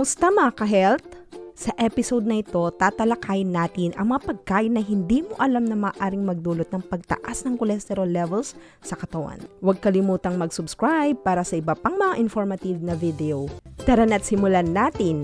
Kamusta mga ka-health? Sa episode na ito, tatalakayin natin ang mga pagkain na hindi mo alam na maaring magdulot ng pagtaas ng cholesterol levels sa katawan. Huwag kalimutang mag-subscribe para sa iba pang mga informative na video. Tara na't simulan natin.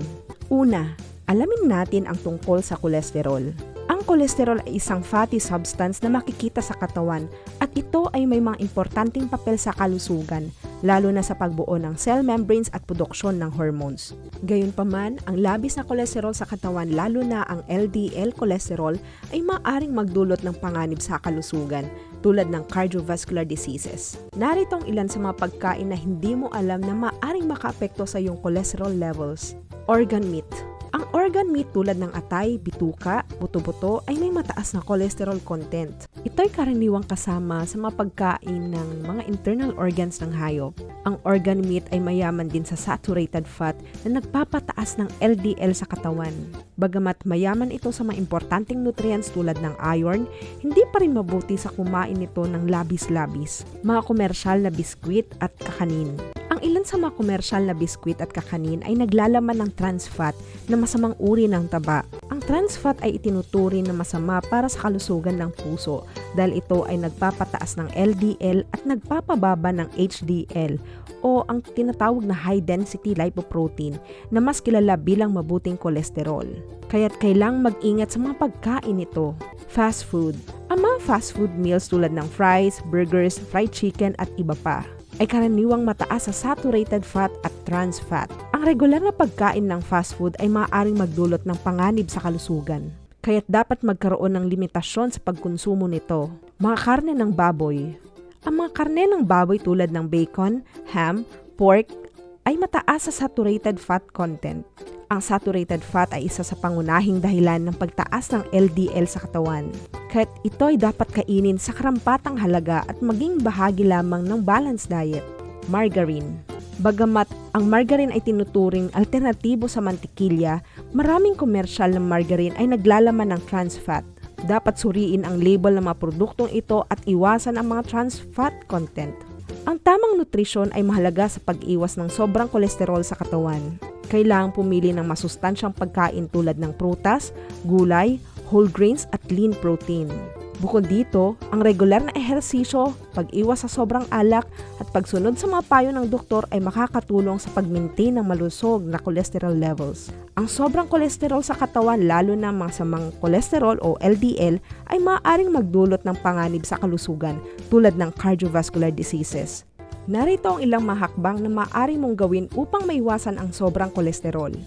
Una, alamin natin ang tungkol sa kolesterol. Ang kolesterol ay isang fatty substance na makikita sa katawan at ito ay may mga importanteng papel sa kalusugan, lalo na sa pagbuo ng cell membranes at produksyon ng hormones. Gayunpaman, ang labis na kolesterol sa katawan, lalo na ang LDL cholesterol, ay maaring magdulot ng panganib sa kalusugan tulad ng cardiovascular diseases. Narito ang ilan sa mga pagkain na hindi mo alam na maaring makaapekto sa iyong cholesterol levels. Organ meat organ meat tulad ng atay, bituka, buto-buto ay may mataas na cholesterol content. Ito ay karaniwang kasama sa mga pagkain ng mga internal organs ng hayop. Ang organ meat ay mayaman din sa saturated fat na nagpapataas ng LDL sa katawan. Bagamat mayaman ito sa mga importanteng nutrients tulad ng iron, hindi pa rin mabuti sa kumain nito ng labis-labis, mga komersyal na biskwit at kakanin. Ang ilan sa mga komersyal na biskwit at kakanin ay naglalaman ng trans fat na masamang uri ng taba. Ang trans fat ay itinuturing na masama para sa kalusugan ng puso dahil ito ay nagpapataas ng LDL at nagpapababa ng HDL o ang tinatawag na high density lipoprotein na mas kilala bilang mabuting kolesterol. Kaya't kailang mag-ingat sa mga pagkain ito. Fast food. Ang mga fast food meals tulad ng fries, burgers, fried chicken at iba pa ay karaniwang mataas sa saturated fat at trans fat. Ang regular na pagkain ng fast food ay maaaring magdulot ng panganib sa kalusugan. Kaya't dapat magkaroon ng limitasyon sa pagkonsumo nito. Mga karne ng baboy. Ang mga karne ng baboy tulad ng bacon, ham, pork ay mataas sa saturated fat content. Ang saturated fat ay isa sa pangunahing dahilan ng pagtaas ng LDL sa katawan. Kaya't ito ay dapat kainin sa karampatang halaga at maging bahagi lamang ng balanced diet. Margarine Bagamat ang margarine ay tinuturing alternatibo sa mantikilya, maraming komersyal ng margarine ay naglalaman ng trans fat. Dapat suriin ang label ng mga produktong ito at iwasan ang mga trans fat content. Ang tamang nutrisyon ay mahalaga sa pag-iwas ng sobrang kolesterol sa katawan kailangang pumili ng masustansyang pagkain tulad ng prutas, gulay, whole grains at lean protein. Bukod dito, ang regular na ehersisyo, pag-iwas sa sobrang alak at pagsunod sa mga payo ng doktor ay makakatulong sa pag-maintain ng malusog na cholesterol levels. Ang sobrang kolesterol sa katawan lalo na mga samang kolesterol o LDL ay maaaring magdulot ng panganib sa kalusugan tulad ng cardiovascular diseases. Narito ang ilang mahakbang na maaari mong gawin upang maiwasan ang sobrang kolesterol.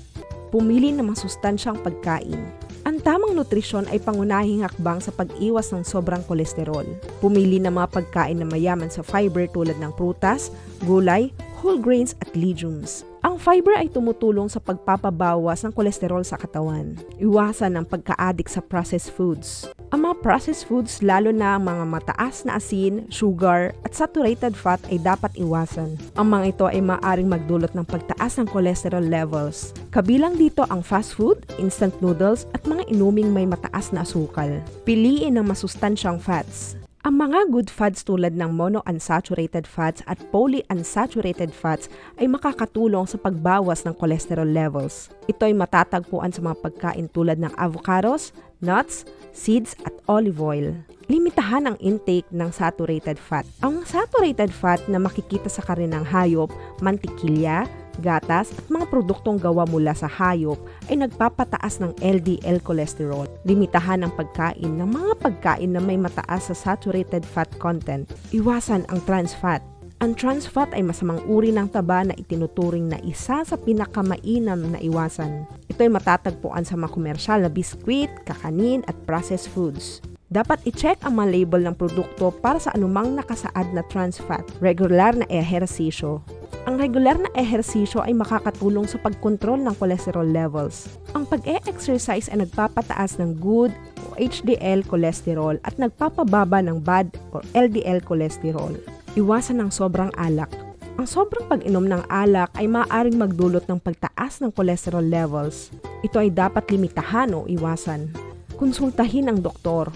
Pumili ng masustansyang pagkain. Ang tamang nutrisyon ay pangunahing hakbang sa pag-iwas ng sobrang kolesterol. Pumili ng mga pagkain na mayaman sa fiber tulad ng prutas, gulay, whole grains at legumes. Ang fiber ay tumutulong sa pagpapabawas ng kolesterol sa katawan. Iwasan ang pagka-addict sa processed foods. Ang mga processed foods, lalo na ang mga mataas na asin, sugar, at saturated fat ay dapat iwasan. Ang mga ito ay maaaring magdulot ng pagtaas ng cholesterol levels. Kabilang dito ang fast food, instant noodles, at mga inuming may mataas na asukal. Piliin ang masustansyang fats. Ang mga good fats tulad ng monounsaturated fats at polyunsaturated fats ay makakatulong sa pagbawas ng cholesterol levels. Ito ay matatagpuan sa mga pagkain tulad ng avocados, nuts, seeds at olive oil. Limitahan ang intake ng saturated fat. Ang saturated fat na makikita sa karinang hayop, mantikilya, gatas at mga produktong gawa mula sa hayop ay nagpapataas ng LDL cholesterol. Limitahan ang pagkain ng mga pagkain na may mataas sa saturated fat content. Iwasan ang trans fat. Ang trans fat ay masamang uri ng taba na itinuturing na isa sa pinakamainam na iwasan. Ito ay matatagpuan sa mga komersyal na biskwit, kakanin at processed foods. Dapat i-check ang mga label ng produkto para sa anumang nakasaad na trans fat. Regular na ehersisyo. Ang regular na ehersisyo ay makakatulong sa pagkontrol ng cholesterol levels. Ang pag-e-exercise ay nagpapataas ng good o HDL cholesterol at nagpapababa ng bad o LDL cholesterol. Iwasan ng sobrang alak. Ang sobrang pag-inom ng alak ay maaaring magdulot ng pagtaas ng cholesterol levels. Ito ay dapat limitahan o iwasan. Konsultahin ang doktor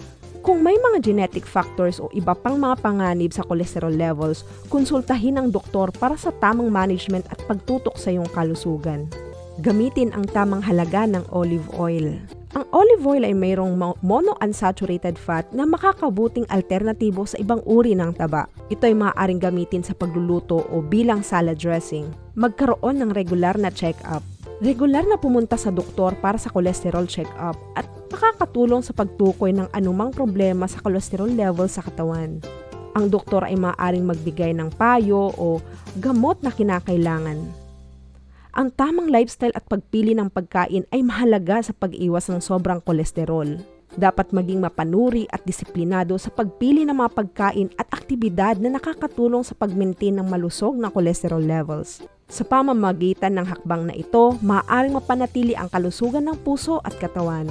kung may mga genetic factors o iba pang mga panganib sa cholesterol levels, konsultahin ang doktor para sa tamang management at pagtutok sa iyong kalusugan. Gamitin ang tamang halaga ng olive oil. Ang olive oil ay mayroong mo- monounsaturated fat na makakabuting alternatibo sa ibang uri ng taba. Ito ay maaaring gamitin sa pagluluto o bilang salad dressing. Magkaroon ng regular na check-up. Regular na pumunta sa doktor para sa cholesterol check-up at makakatulong sa pagtukoy ng anumang problema sa cholesterol level sa katawan. Ang doktor ay maaaring magbigay ng payo o gamot na kinakailangan. Ang tamang lifestyle at pagpili ng pagkain ay mahalaga sa pag-iwas ng sobrang kolesterol. Dapat maging mapanuri at disiplinado sa pagpili ng mga pagkain at aktibidad na nakakatulong sa pag-maintain ng malusog na cholesterol levels. Sa pamamagitan ng hakbang na ito, maaaring mapanatili ang kalusugan ng puso at katawan.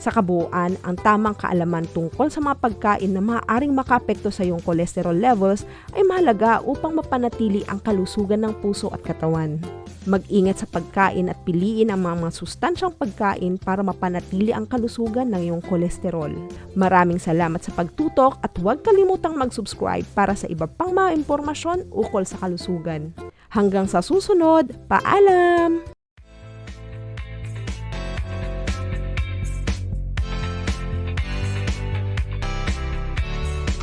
Sa kabuuan, ang tamang kaalaman tungkol sa mga pagkain na maaaring makaapekto sa iyong cholesterol levels ay mahalaga upang mapanatili ang kalusugan ng puso at katawan. Mag-ingat sa pagkain at piliin ang mga masustansyang pagkain para mapanatili ang kalusugan ng iyong kolesterol. Maraming salamat sa pagtutok at huwag kalimutang mag-subscribe para sa iba pang mga impormasyon ukol sa kalusugan. Hanggang sa susunod, paalam!